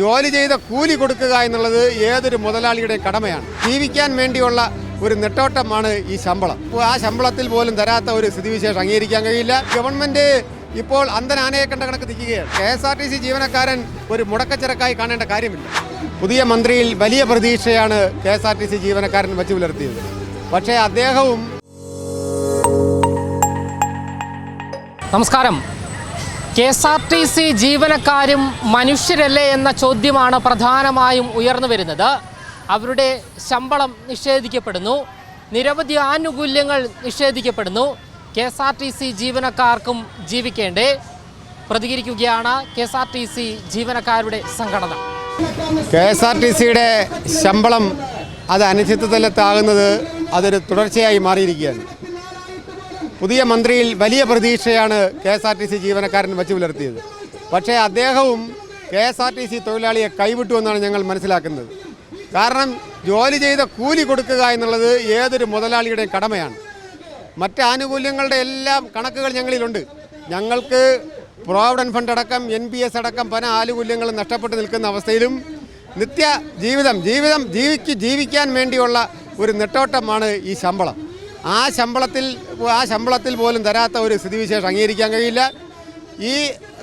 ജോലി ചെയ്ത കൂലി കൊടുക്കുക എന്നുള്ളത് ഏതൊരു മുതലാളിയുടെ കടമയാണ്. ജീവിക്കാൻ വേണ്ടിയുള്ള ഒരു നെട്ടോട്ടമാണ് ഈ ശമ്പളം. ആ ശമ്പളത്തിൽ പോലും തരാത്ത ഒരു സ്ഥിതിവിശേഷം അംഗീകരിക്കാൻ കഴിയില്ല. ഗവൺമെന്റ് ഇപ്പോൾ അന്തനാനയെ കണ്ട കണക്ക് നിൽക്കുകയാണ് K S R T C ജീവനക്കാരൻ ഒരു മുടക്കച്ചിറക്കായി കാണേണ്ട കാര്യമില്ല. പുതിയ മന്ത്രിയിൽ വലിയ പ്രതീക്ഷയാണ് K S R T C ജീവനക്കാരൻ വച്ചു പുലർത്തിയത്. പക്ഷേ അദ്ദേഹവും നമസ്കാരം. K S R T C ജീവനക്കാരും മനുഷ്യരല്ലേ എന്ന ചോദ്യമാണ് പ്രധാനമായും ഉയർന്നു വരുന്നത്. അവരുടെ ശമ്പളം നിഷേധിക്കപ്പെടുന്നു. നിരവധി ആനുകൂല്യങ്ങൾ നിഷേധിക്കപ്പെടുന്നു. K S R T C ജീവനക്കാർക്കും ജീവിക്കേണ്ടേ? പ്രതികരിക്കുകയാണ് K S R T C ജീവനക്കാരുടെ സംഘടന. കെ എസ് ആർ ടി സിയുടെ ശമ്പളം അത് അനിശ്ചിതത്വത്തിലെത്താകുന്നത് അതൊരു തുടർച്ചയായി മാറിയിരിക്കുകയാണ്. പുതിയ മന്ത്രിയിൽ വലിയ പ്രതീക്ഷയാണ് K S R T C ജീവനക്കാരൻ വച്ചു പുലർത്തിയത്. പക്ഷേ അദ്ദേഹവും K S R T C തൊഴിലാളിയെ കൈവിട്ടു എന്നാണ് ഞങ്ങൾ മനസ്സിലാക്കുന്നത്. കാരണം ജോലി ചെയ്ത കൂലി കൊടുക്കുക എന്നുള്ളത് ഏതൊരു മുതലാളിയുടെയും കടമയാണ്. മറ്റ് ആനുകൂല്യങ്ങളുടെ എല്ലാം കണക്കുകൾ ഞങ്ങളിലുണ്ട്. ഞങ്ങൾക്ക് പ്രോവിഡന്റ് ഫണ്ട് അടക്കം എൻ പി എസ് അടക്കം പല ആനുകൂല്യങ്ങളും നഷ്ടപ്പെട്ട് നിൽക്കുന്ന അവസ്ഥയിലും നിത്യ ജീവിതം ജീവിതം ജീവിക്ക് ജീവിക്കാൻ വേണ്ടിയുള്ള ഒരു നെട്ടോട്ടമാണ് ഈ ശമ്പളം. ആ ശമ്പളത്തിൽ ആ ശമ്പളത്തിൽ പോലും തരാത്ത ഒരു സ്ഥിതിവിശേഷം അംഗീകരിക്കാൻ കഴിയില്ല. ഈ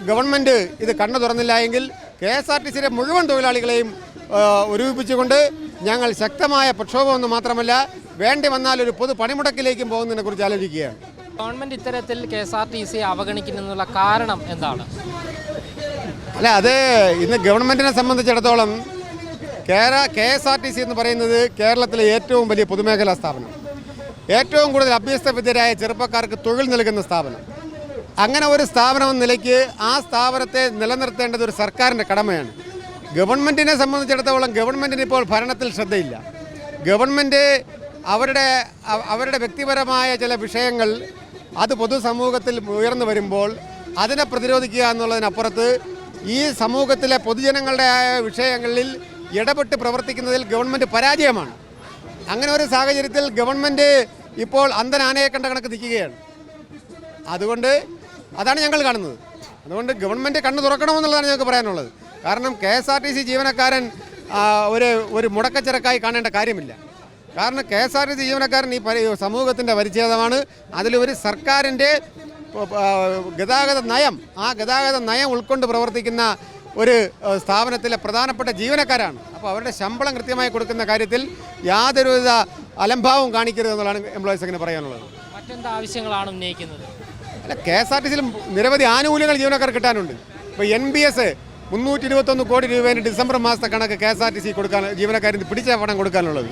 ഗവൺമെന്റ് ഇത് കണ്ണു തുറന്നില്ല എങ്കിൽ കെ എസ് ആർ ടി സിയിലെ മുഴുവൻ തൊഴിലാളികളെയും ഒരുമിപ്പിച്ചുകൊണ്ട് ഞങ്ങൾ ശക്തമായ പ്രക്ഷോഭമെന്ന് മാത്രമല്ല വേണ്ടി വന്നാൽ ഒരു പൊതു പണിമുടക്കിലേക്കും പോകുന്നതിനെ കുറിച്ച് ആലോചിക്കുകയാണ്. ഗവൺമെന്റ് ഇത്തരത്തിൽ കെ എസ് ആർ ടി സിയെ അവഗണിക്കുന്നതിനുള്ള കാരണം എന്താണ്? അല്ല അത് ഇന്ന് ഗവൺമെന്റിനെ സംബന്ധിച്ചിടത്തോളം കേര K S R T C എന്ന് പറയുന്നത് കേരളത്തിലെ ഏറ്റവും വലിയ പൊതുമേഖലാ സ്ഥാപനം. ഏറ്റവും കൂടുതൽ അഭ്യസ്തവിദ്യരായ ചെറുപ്പക്കാർക്ക് തൊഴിൽ നൽകുന്ന സ്ഥാപനം. അങ്ങനെ ഒരു സ്ഥാപനം എന്ന നിലയ്ക്ക് ആ സ്ഥാപനത്തെ നിലനിർത്തേണ്ടത് ഒരു സർക്കാരിന്റെ കടമയാണ്. ഗവൺമെന്റിനെ സംബന്ധിച്ചിടത്തോളം ഗവൺമെന്റിന് ഇപ്പോൾ ഭരണത്തിൽ ശ്രദ്ധയില്ല. ഗവൺമെന്റ് അവരുടെ അവരുടെ വ്യക്തിപരമായ ചില വിഷയങ്ങൾ അത് പൊതുസമൂഹത്തിൽ ഉയർന്നു വരുമ്പോൾ അതിനെ പ്രതിരോധിക്കുക എന്നുള്ളതിനപ്പുറത്ത് ഈ സമൂഹത്തിലെ പൊതുജനങ്ങളുടെ വിഷയങ്ങളിൽ ഇടപെട്ട് പ്രവർത്തിക്കുന്നതിൽ ഗവൺമെന്റ് പരാജയമാണ്. അങ്ങനെ ഒരു സാഹചര്യത്തിൽ ഗവൺമെന്റ് ഇപ്പോൾ അന്തനാനയെ കണ്ട കണക്ക് നിൽക്കുകയാണ്. അതുകൊണ്ട് അതാണ് ഞങ്ങൾ കാണുന്നത്. അതുകൊണ്ട് ഗവൺമെന്റ് കണ്ണു തുറക്കണമെന്നുള്ളതാണ് ഞങ്ങൾക്ക് പറയാനുള്ളത്. കാരണം K S R T C ജീവനക്കാരൻ ഒരു ഒരു മുടക്കച്ചിറക്കായി കാണേണ്ട കാര്യമില്ല. കാരണം K S R T C ജീവനക്കാരൻ ഈ പരി സമൂഹത്തിന്റെ പരിച്ഛേദമാണ്. അതിലൊരു സർക്കാരിന്റെ ഗതാഗത നയം ആ ഗതാഗത നയം ഉൾക്കൊണ്ട് പ്രവർത്തിക്കുന്ന ഒരു സ്ഥാപനത്തിലെ പ്രധാനപ്പെട്ട ജീവനക്കാരാണ്. അപ്പോൾ അവരുടെ ശമ്പളം കൃത്യമായി കൊടുക്കുന്ന കാര്യത്തിൽ യാതൊരുവിധ അലംഭാവവും കാണിക്കരുത് എന്നുള്ളതാണ് എംപ്ലോയീസ് അങ്ങനെ പറയാനുള്ളത്. മറ്റെന്ത് ആവശ്യങ്ങളാണ് ഉന്നയിക്കുന്നത്? അല്ല കെ എസ് ആർ ടി സിയിലും നിരവധി ആനുകൂല്യങ്ങൾ ജീവനക്കാർ കിട്ടാനുണ്ട്. ഇപ്പോൾ എൻ ബി എസ് മുന്നൂറ്റി ഇരുപത്തൊന്ന് കോടി രൂപേന് ഡിസംബർ മാസത്തെ കണക്ക് K S R T C കൊടുക്കാൻ ജീവനക്കാരിന് പിടിച്ച പണം കൊടുക്കാനുള്ളത്.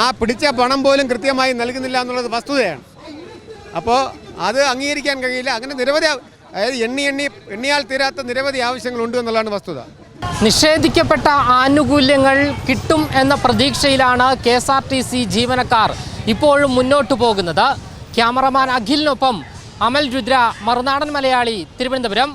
ആ പിടിച്ച പണം പോലും കൃത്യമായി നൽകുന്നില്ല എന്നുള്ളത് വസ്തുതയാണ്. അപ്പോൾ അത് അംഗീകരിക്കാൻ കഴിയില്ല. അങ്ങനെ നിരവധി അതായത് എണ്ണി എണ്ണി എണ്ണിയാൽ തീരാത്ത നിരവധി ആവശ്യങ്ങളുണ്ട് എന്നുള്ളതാണ് വസ്തുത. നിഷേധിക്കപ്പെട്ട ആനുകൂല്യങ്ങൾ കിട്ടും എന്ന പ്രതീക്ഷയിലാണ് K S R T C ജീവനക്കാർ ഇപ്പോഴും മുന്നോട്ടു പോകുന്നത്. ക്യാമറമാൻ അഖിലിനൊപ്പം അമൽ രുദ്ര മറുനാടൻ മലയാളി തിരുവനന്തപുരം.